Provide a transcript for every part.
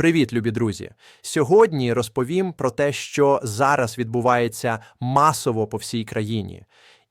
Привіт, любі друзі! Сьогодні розповім про те, що зараз відбувається масово по всій країні.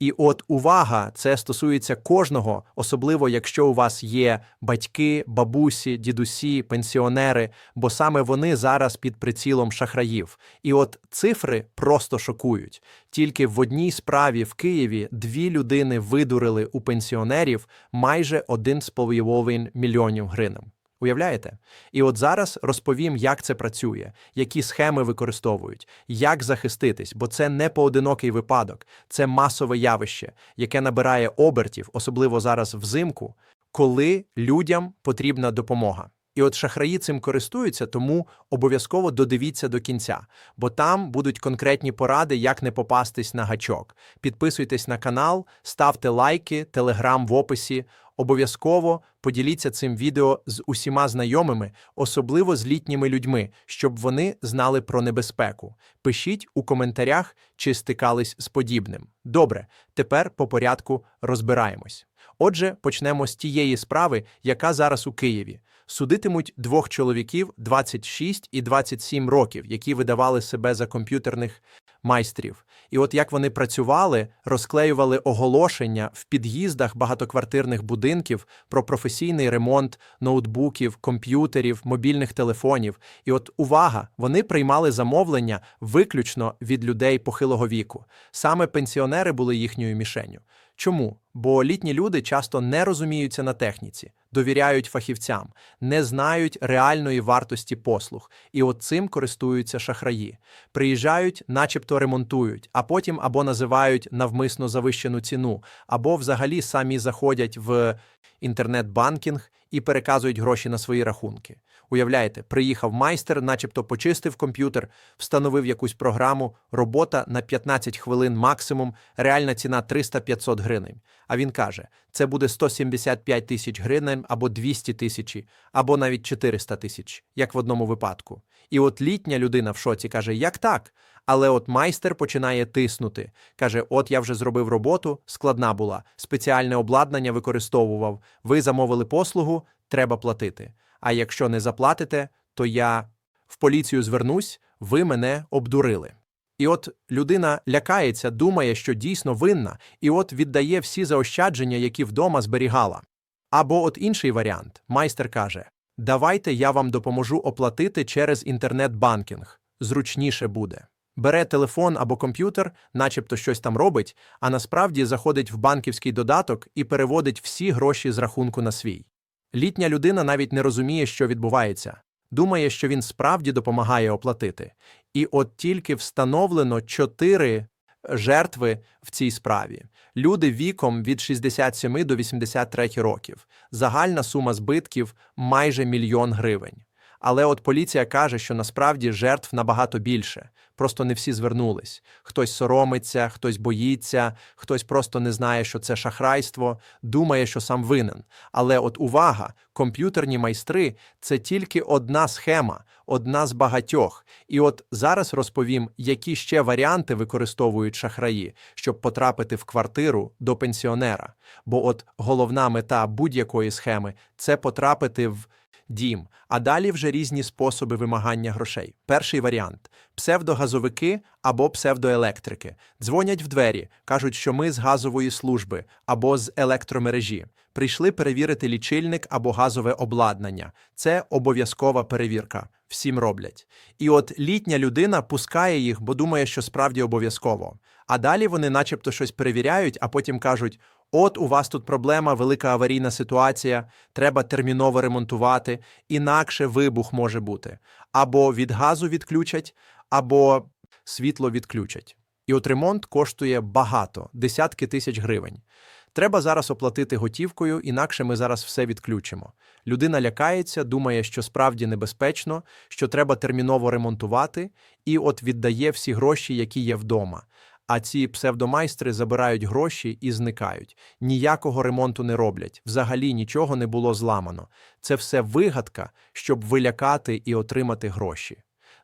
І от увага, це стосується кожного, особливо якщо у вас є батьки, бабусі, дідусі, пенсіонери, бо саме вони зараз під прицілом шахраїв. І от цифри просто шокують. Тільки в одній справі в Києві дві людини видурили у пенсіонерів майже 1,5 мільйонів гривень. Уявляєте? І от зараз розповім, як це працює, які схеми використовують, як захиститись, бо це не поодинокий випадок, це масове явище, яке набирає обертів, особливо зараз взимку, коли людям потрібна допомога. І от шахраї цим користуються, тому обов'язково додивіться до кінця, бо там будуть конкретні поради, як не попастись на гачок. Підписуйтесь на канал, ставте лайки, телеграм в описі. Обов'язково поділіться цим відео з усіма знайомими, особливо з літніми людьми, щоб вони знали про небезпеку. Пишіть у коментарях, чи стикались з подібним. Добре, тепер по порядку розбираємось. Отже, почнемо з тієї справи, яка зараз у Києві. Судитимуть двох чоловіків 26 і 27 років, які видавали себе за комп'ютерних майстрів. І от як вони працювали, розклеювали оголошення в під'їздах багатоквартирних будинків про професійний ремонт ноутбуків, комп'ютерів, мобільних телефонів. І от увага, вони приймали замовлення виключно від людей похилого віку. Саме пенсіонери були їхньою мішенью. Чому? Бо літні люди часто не розуміються на техніці, довіряють фахівцям, не знають реальної вартості послуг, і от цим користуються шахраї. Приїжджають, начебто ремонтують, а потім або називають навмисно завищену ціну, або взагалі самі заходять в інтернет-банкінг і переказують гроші на свої рахунки. Уявляєте, приїхав майстер, начебто почистив комп'ютер, встановив якусь програму, робота на 15 хвилин максимум, реальна ціна 300-500 гривень. А він каже, це буде 175 тисяч гривень або 200 тисяч, або навіть 400 тисяч, як в одному випадку. І от літня людина в шоці каже, як так? Але от майстер починає тиснути. Каже: От я вже зробив роботу, складна була, спеціальне обладнання використовував. Ви замовили послугу, треба платити. А якщо не заплатите, то я в поліцію звернусь, ви мене обдурили. І от людина лякається, думає, що дійсно винна, і от віддає всі заощадження, які вдома зберігала. Або от інший варіант майстер каже: Давайте я вам допоможу оплатити через інтернет-банкінг. Зручніше буде. Бере телефон або комп'ютер, начебто щось там робить, а насправді заходить в банківський додаток і переводить всі гроші з рахунку на свій. Літня людина навіть не розуміє, що відбувається, думає, що він справді допомагає оплатити. І от тільки встановлено чотири жертви в цій справі. Люди віком від 67 до 83 років. Загальна сума збитків майже мільйон гривень. Але от поліція каже, що насправді жертв набагато більше. Просто не всі звернулись. Хтось соромиться, хтось боїться, хтось просто не знає, що це шахрайство, думає, що сам винен. Але от увага, комп'ютерні майстри це тільки одна схема, одна з багатьох. І от зараз розповім, які ще варіанти використовують шахраї, щоб потрапити в квартиру до пенсіонера. Бо от головна мета будь-якої схеми це потрапити в дім, а далі вже різні способи вимагання грошей. Перший варіант псевдогазовики або псевдоелектрики. Дзвонять в двері, кажуть, що ми з газової служби або з електромережі. Прийшли перевірити лічильник або газове обладнання. Це обов'язкова перевірка. Всім роблять. І от літня людина пускає їх, бо думає, що справді обов'язково. А далі вони, начебто, щось перевіряють, а потім кажуть: От у вас тут проблема, велика аварійна ситуація, треба терміново ремонтувати, інакше вибух може бути. Або від газу відключать, або світло відключать. І от ремонт коштує багато, десятки тисяч гривень. Треба зараз оплатити готівкою, інакше ми зараз все відключимо. Людина лякається, думає, що справді небезпечно, що треба терміново ремонтувати, і от віддає всі гроші, які є вдома. А ці псевдомайстри забирають гроші і зникають. Ніякого ремонту не роблять. Взагалі нічого не було зламано. Це все вигадка, щоб вилякати і отримати гроші.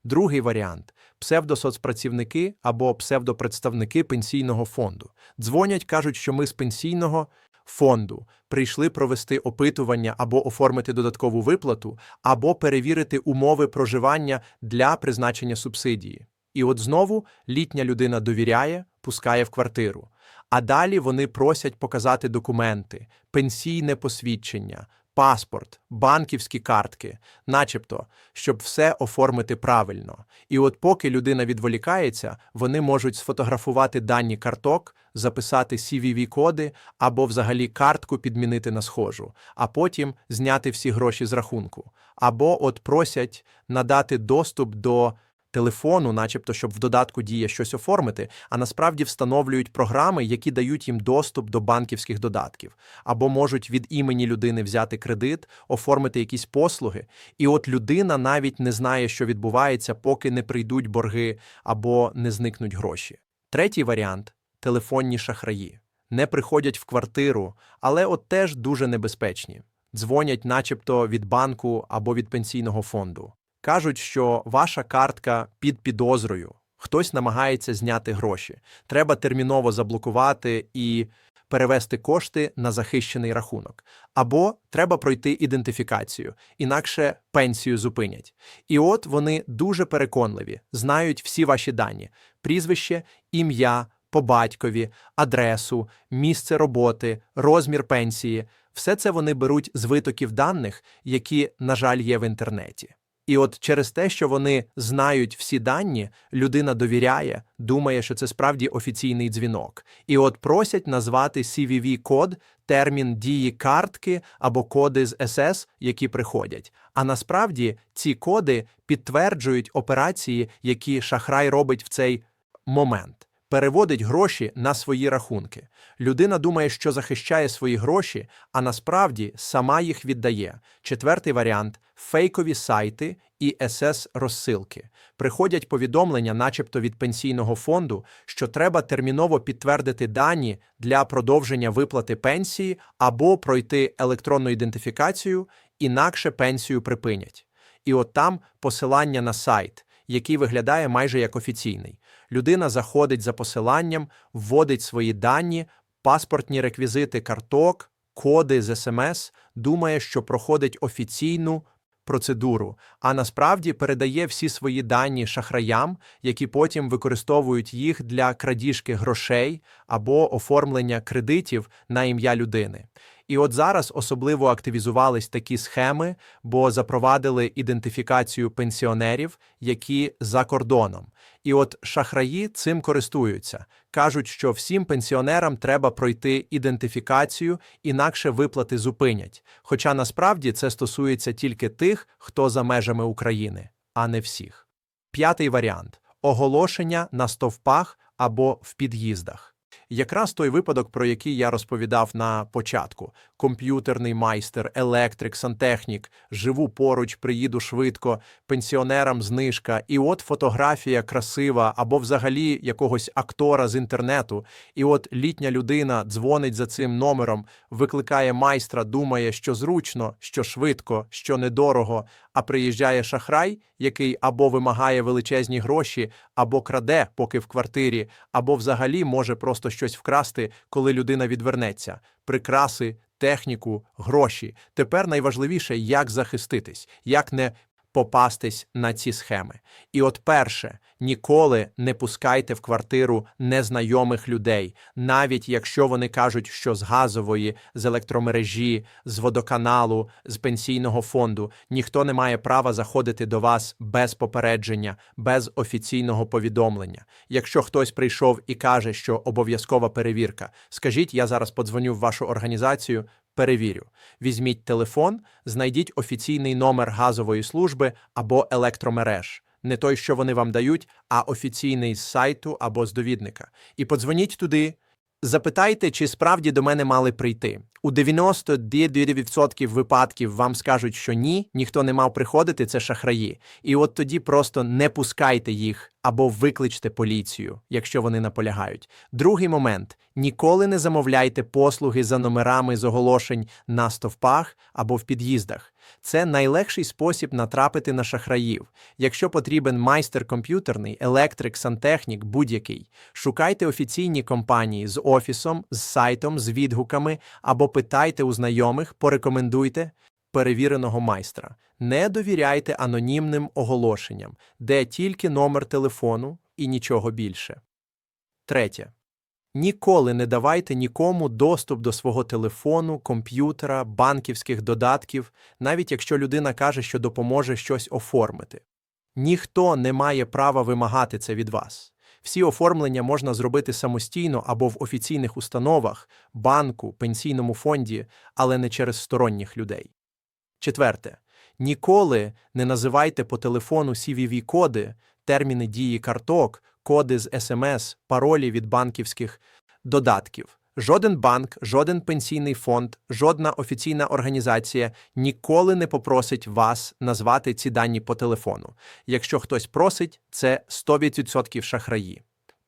Другий варіант псевдосоцпрацівники або псевдопредставники пенсійного фонду. Дзвонять, кажуть, що ми з пенсійного фонду, прийшли провести опитування або оформити додаткову виплату, або перевірити умови проживання для призначення субсидії. І от знову літня людина довіряє, пускає в квартиру. А далі вони просять показати документи, пенсійне посвідчення, паспорт, банківські картки, начебто, щоб все оформити правильно. І от поки людина відволікається, вони можуть сфотографувати дані карток, записати CVV-коди або взагалі картку підмінити на схожу, а потім зняти всі гроші з рахунку. Або от просять надати доступ до телефону, начебто, щоб в додатку діє щось оформити, а насправді встановлюють програми, які дають їм доступ до банківських додатків, або можуть від імені людини взяти кредит, оформити якісь послуги. І от людина навіть не знає, що відбувається, поки не прийдуть борги або не зникнуть гроші. Третій варіант телефонні шахраї. Не приходять в квартиру, але от теж дуже небезпечні. Дзвонять, начебто, від банку або від пенсійного фонду. Кажуть, що ваша картка під підозрою, хтось намагається зняти гроші. Треба терміново заблокувати і перевести кошти на захищений рахунок. Або треба пройти ідентифікацію, інакше пенсію зупинять. І от вони дуже переконливі, знають всі ваші дані: прізвище, ім'я, по батькові, адресу, місце роботи, розмір пенсії. Все це вони беруть з витоків даних, які, на жаль, є в інтернеті. І от через те, що вони знають всі дані, людина довіряє, думає, що це справді офіційний дзвінок. І от просять назвати CVV-код, термін дії картки або коди з СС, які приходять. А насправді ці коди підтверджують операції, які шахрай робить в цей момент. Переводить гроші на свої рахунки. Людина думає, що захищає свої гроші, а насправді сама їх віддає. Четвертий варіант фейкові сайти і ss розсилки Приходять повідомлення, начебто від пенсійного фонду, що треба терміново підтвердити дані для продовження виплати пенсії або пройти електронну ідентифікацію, інакше пенсію припинять. І от там посилання на сайт, який виглядає майже як офіційний. Людина заходить за посиланням, вводить свої дані, паспортні реквізити карток, коди з СМС, думає, що проходить офіційну процедуру, а насправді передає всі свої дані шахраям, які потім використовують їх для крадіжки грошей або оформлення кредитів на ім'я людини. І от зараз особливо активізувались такі схеми, бо запровадили ідентифікацію пенсіонерів, які за кордоном. І от шахраї цим користуються. Кажуть, що всім пенсіонерам треба пройти ідентифікацію, інакше виплати зупинять. Хоча насправді це стосується тільки тих, хто за межами України, а не всіх. П'ятий варіант оголошення на стовпах або в під'їздах. Якраз той випадок, про який я розповідав на початку: комп'ютерний майстер, електрик, сантехнік, живу поруч, приїду швидко, пенсіонерам знижка, і от фотографія красива або взагалі якогось актора з інтернету. І от літня людина дзвонить за цим номером, викликає майстра, думає, що зручно, що швидко, що недорого. А приїжджає шахрай, який або вимагає величезні гроші, або краде, поки в квартирі, або взагалі може просто щось вкрасти, коли людина відвернеться. Прикраси, техніку, гроші. Тепер найважливіше, як захиститись, як не попастись на ці схеми. І от перше, ніколи не пускайте в квартиру незнайомих людей, навіть якщо вони кажуть, що з газової, з електромережі, з водоканалу, з пенсійного фонду ніхто не має права заходити до вас без попередження, без офіційного повідомлення. Якщо хтось прийшов і каже, що обов'язкова перевірка, скажіть, я зараз подзвоню в вашу організацію, Перевірю. Візьміть телефон, знайдіть офіційний номер газової служби або електромереж, не той, що вони вам дають, а офіційний з сайту або з довідника. І подзвоніть туди. Запитайте, чи справді до мене мали прийти. У 99% випадків вам скажуть, що ні, ніхто не мав приходити, це шахраї. І от тоді просто не пускайте їх або викличте поліцію, якщо вони наполягають. Другий момент: ніколи не замовляйте послуги за номерами з оголошень на стовпах або в під'їздах. Це найлегший спосіб натрапити на шахраїв. Якщо потрібен майстер комп'ютерний, електрик, сантехнік, будь-який, шукайте офіційні компанії з офісом, з сайтом, з відгуками або питайте у знайомих, порекомендуйте перевіреного майстра. Не довіряйте анонімним оголошенням, де тільки номер телефону і нічого більше. Третє. Ніколи не давайте нікому доступ до свого телефону, комп'ютера, банківських додатків, навіть якщо людина каже, що допоможе щось оформити. Ніхто не має права вимагати це від вас. Всі оформлення можна зробити самостійно або в офіційних установах, банку, пенсійному фонді, але не через сторонніх людей. Четверте. Ніколи не називайте по телефону CVV-коди, терміни дії карток, коди з СМС, паролі від банківських додатків. Жоден банк, жоден пенсійний фонд, жодна офіційна організація ніколи не попросить вас назвати ці дані по телефону. Якщо хтось просить, це 100% шахраї.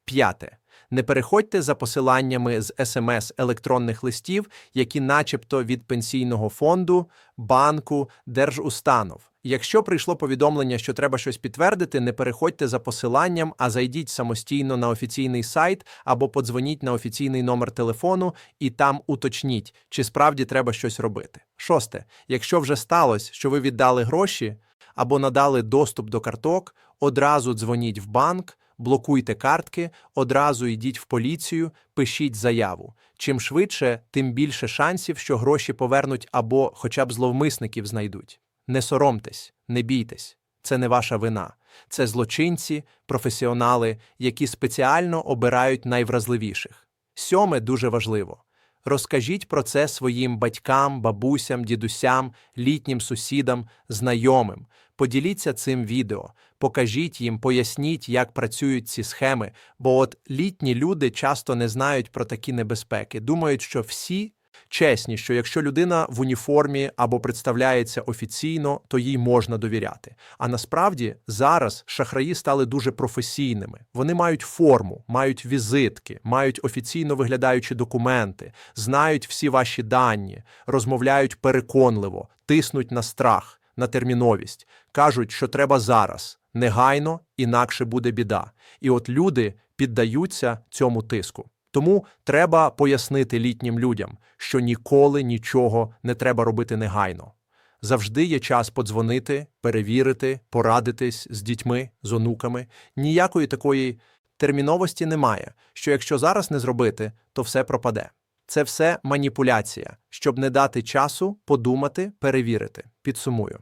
П'яте. Не переходьте за посиланнями з смс електронних листів, які начебто від пенсійного фонду, банку, держустанов. Якщо прийшло повідомлення, що треба щось підтвердити, не переходьте за посиланням, а зайдіть самостійно на офіційний сайт або подзвоніть на офіційний номер телефону і там уточніть, чи справді треба щось робити. Шосте. Якщо вже сталося, що ви віддали гроші або надали доступ до карток, одразу дзвоніть в банк, блокуйте картки, одразу йдіть в поліцію, пишіть заяву. Чим швидше, тим більше шансів, що гроші повернуть або хоча б зловмисників знайдуть. Не соромтесь, не бійтесь. Це не ваша вина. Це злочинці, професіонали, які спеціально обирають найвразливіших. Сьоме дуже важливо. Розкажіть про це своїм батькам, бабусям, дідусям, літнім сусідам, знайомим. Поділіться цим відео, покажіть їм, поясніть, як працюють ці схеми, бо от літні люди часто не знають про такі небезпеки, думають, що всі чесні, що якщо людина в уніформі або представляється офіційно, то їй можна довіряти. А насправді зараз шахраї стали дуже професійними. Вони мають форму, мають візитки, мають офіційно виглядаючі документи, знають всі ваші дані, розмовляють переконливо, тиснуть на страх, на терміновість, кажуть, що треба зараз, негайно, інакше буде біда. І от люди піддаються цьому тиску. Тому треба пояснити літнім людям, що ніколи нічого не треба робити негайно. Завжди є час подзвонити, перевірити, порадитись з дітьми, з онуками. Ніякої такої терміновості немає, що якщо зараз не зробити, то все пропаде. Це все маніпуляція, щоб не дати часу подумати, перевірити. Підсумую.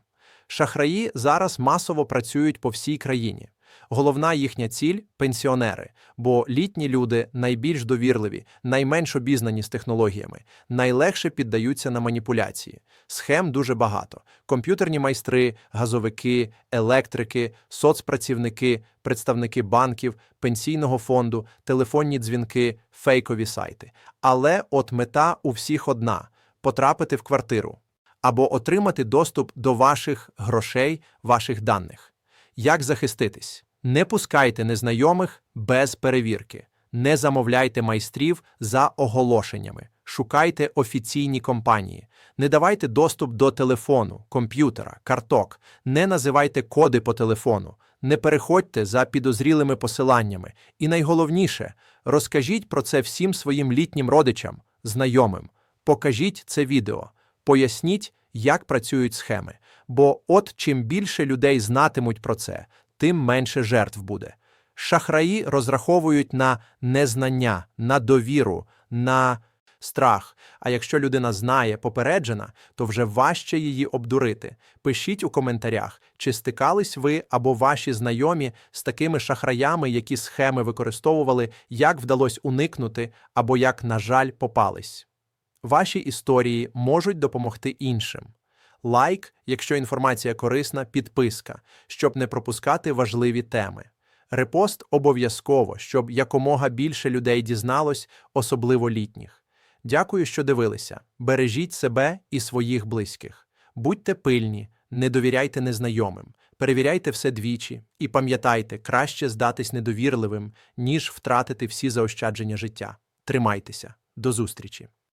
Шахраї зараз масово працюють по всій країні. Головна їхня ціль пенсіонери, бо літні люди найбільш довірливі, найменш обізнані з технологіями, найлегше піддаються на маніпуляції. Схем дуже багато: комп'ютерні майстри, газовики, електрики, соцпрацівники, представники банків, пенсійного фонду, телефонні дзвінки, фейкові сайти. Але от мета у всіх одна потрапити в квартиру або отримати доступ до ваших грошей, ваших даних. Як захиститись? Не пускайте незнайомих без перевірки, не замовляйте майстрів за оголошеннями, шукайте офіційні компанії, не давайте доступ до телефону, комп'ютера, карток, не називайте коди по телефону, не переходьте за підозрілими посиланнями. І найголовніше, розкажіть про це всім своїм літнім родичам, знайомим. Покажіть це відео, поясніть, як працюють схеми. Бо от чим більше людей знатимуть про це, тим менше жертв буде. Шахраї розраховують на незнання, на довіру, на страх. А якщо людина знає, попереджена, то вже важче її обдурити. Пишіть у коментарях, чи стикались ви або ваші знайомі з такими шахраями, які схеми використовували, як вдалося уникнути, або як, на жаль, попались. Ваші історії можуть допомогти іншим. Лайк, якщо інформація корисна, підписка, щоб не пропускати важливі теми. Репост обов'язково, щоб якомога більше людей дізналось, особливо літніх. Дякую, що дивилися. Бережіть себе і своїх близьких. Будьте пильні, не довіряйте незнайомим, перевіряйте все двічі і пам'ятайте, краще здатись недовірливим, ніж втратити всі заощадження життя. Тримайтеся, до зустрічі!